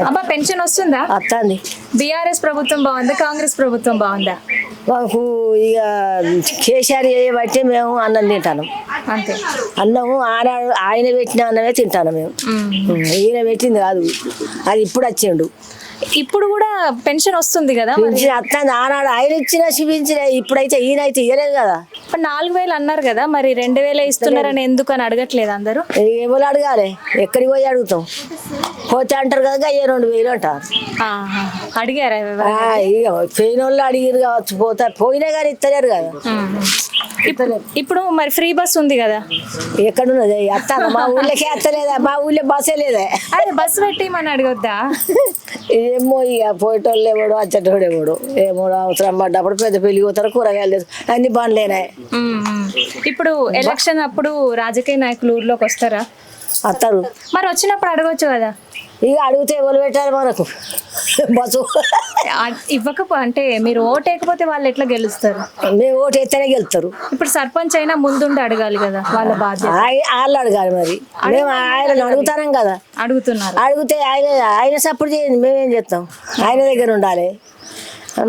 అబ్బా పెన్షన్ వస్తుందా? వస్తుంది. బీఆర్ఎస్ ప్రభుత్వం బాగుందా? కాంగ్రెస్ ప్రభుత్వం బాగుందా? మాకు ఇక కేసీఆర్ చేయబట్టి మేము అన్నం తింటాను. అంతే. అన్నము ఆనాడు ఆయన పెట్టిన అన్నమే తింటాను మేము. ఈయన పెట్టింది కాదు. అది ఇప్పుడు వచ్చిండు. ఇప్పుడు కూడా పెన్షన్ వస్తుంది కదా పెంచిన వస్తుంది. ఆనాడు ఆయన ఇచ్చిన చూపించిన ఇప్పుడైతే ఈయన అయితే ఇయ్యలేదు కదా. ఇప్పుడు నాలుగు వేలు అన్నారు కదా మరి రెండు వేలే ఇస్తున్నారని ఎందుకు అని అడగట్లేదు అందరూ? ఏమో అడగాలి? ఎక్కడికి పోయి అడుగుతాం? పోతే అంటారు కదా అయ్యే రెండు వేలు అంటారు. అడిగారా ఎవరు? ఆ, ఇక పోయిన వాళ్ళు అడిగిరు కావచ్చు పోతా పోయినా కానీ ఇస్తలేరు కదా. ఇప్పుడు మరి ఫ్రీ బస్ ఉంది కదా? ఎక్కడున్నది? అత్తాను? మా ఊళ్ళోకి ఎత్తలేదా మా ఊళ్ళో బస్సే లేదే. అదే బస్సు పెట్టి మన అడగొద్దా? ఏమో ఇక పోయేటోళ్ళు ఎవడు వచ్చేటోడు ఎవడు. ఏమో అవసరం పడ్డప్పుడు పెద్ద పెళ్ళి పోతారు కూరగాయలు అన్ని బండ్లేనాయి ఉమ్. ఇప్పుడు ఎలక్షన్ అప్పుడు రాజకీయ నాయకులు ఊర్లోకి వస్తారా? వస్తారు. మరి వచ్చినప్పుడు అడగొచ్చు కదా? ఇక అడిగితే ఎవరు పెట్టారు మనకు? బస్సు. ఇవ్వకపో అంటే మీరు ఓటు వేయకపోతే వాళ్ళు ఎట్లా గెలుస్తారు? మేము ఓటు ఎత్తనే గెలుతారు ఇప్పుడు సర్పంచ్ అయినా ముందుండి అడగాలి కదా వాళ్ళ బాధ్యత. వాళ్ళు అడగాలి మరి. మేము ఆయన అడుగుతాం కదా. అడుగుతున్నారు. అడిగితే ఆయన ఆయన సపోర్ట్ చేయండి మేమేం చేస్తాం? ఆయన దగ్గర ఉండాలి.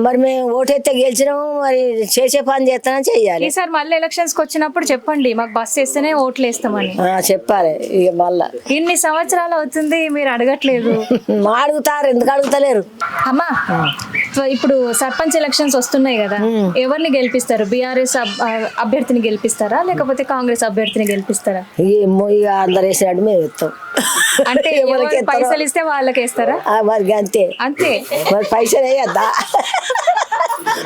మరి మేము ఓటు ఎత్తే గెలిచినాము మరి చేసే పని చేస్తానని చెయ్యాలి. ఈసారి మళ్ళీ ఎలక్షన్స్కి వచ్చినప్పుడు చెప్పండి మాకు బస్సు వేస్తేనే ఓట్లు వేస్తామని. చెప్పాలి ఇక మళ్ళా. ఇన్ని సంవత్సరాలు అవుతుంది మీరు అడగట్లేదు. మా అడుగుతారు ఎందుకు అడుగుతలేరు? అమ్మా సో ఇప్పుడు సర్పంచ్ ఎలక్షన్స్ వస్తున్నాయి కదా ఎవరిని గెలిపిస్తారు? బీఆర్ఎస్ అభ్యర్థిని గెలిపిస్తారా లేకపోతే కాంగ్రెస్ అభ్యర్థిని గెలిపిస్తారా? ఏమో ఇక అందరు వేసినట్టు మేము అంటే. పైసలు ఇస్తే వాళ్ళకి ఆ, మరి అంతే. అంతే. మరి పైసలు వేయద్దా?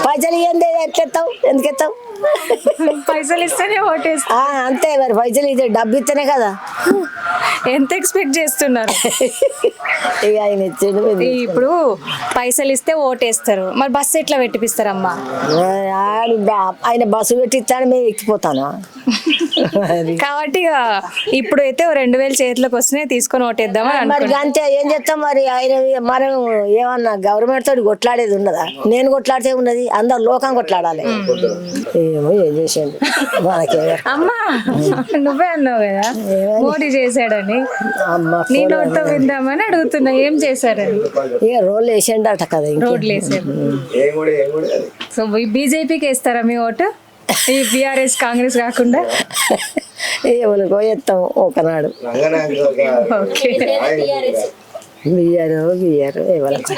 పైసలు ఇవ్వండి ఎట్లెత్తాం ఎందుకు ఎత్తాం పైసలు ఇస్తేనే ఓటేస్తా. అంతే మరి పైసలు ఇదే డబ్బు ఇస్తేనే కదా. ఎంత ఎక్స్పెక్ట్ చేస్తున్నారు? ఆయన ఇచ్చిండు ఇప్పుడు పైసలు ఇస్తే ఓటేస్తారు. మరి బస్సు ఎట్లా పెట్టిపిస్తారమ్మా? ఆయన బస్సు పెట్టిస్తాను మేము ఎక్కిపోతాను. కాబట్టి ఇక ఇప్పుడు అయితే రెండు వేలు చేతిలోకి వస్తున్నాయి తీసుకొని ఓటేద్దామని మరి అంతే ఏం చేస్తాం మరి? ఆయన మనం ఏమన్నా గవర్నమెంట్ తోటి కొట్లాడేది ఉన్నదా? నేను కొట్లాడితే ఉన్నది అందరు లోకం కొట్లాడాలి. ఏమో ఏం చేసిండు? మనకే అమ్మా నువ్వే అన్నావు కదా మోడీ చేశాడని. అమ్మ నీ నోట్తో విందామని అడుగుతున్నా ఏం చేశారని. ఇక రోడ్లు వేసిండట కదా ఇంక. రోడ్లు వేసారు సో బీజేపీకి వేస్తారా మీ ఓటు? ఈ బీఆర్ఎస్ కాంగ్రెస్ కాకుండా? ఎవరికో ఎత్తాం ఒకనాడు. ఓకే. బియ్యారు బియ్యారు ఎవరికి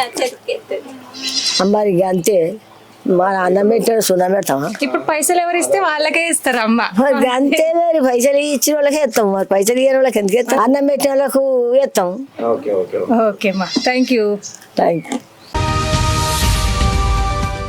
మరి ఇక అంతే. మన అన్నం పెట్టాడు సున్నం పెడతామా? ఇప్పుడు పైసలు ఎవరు ఇస్తే వాళ్ళకే ఇస్తారు అమ్మ. మరి అంతే మరి పైసలు ఇచ్చిన వాళ్ళకి ఎత్తాం మరి పైసలు ఇయ్యని వాళ్ళకి ఎందుకు ఎత్తాం అన్నం పెట్టిన వాళ్ళకు ఎత్తాం ఓకే అమ్మా. Thank you thank you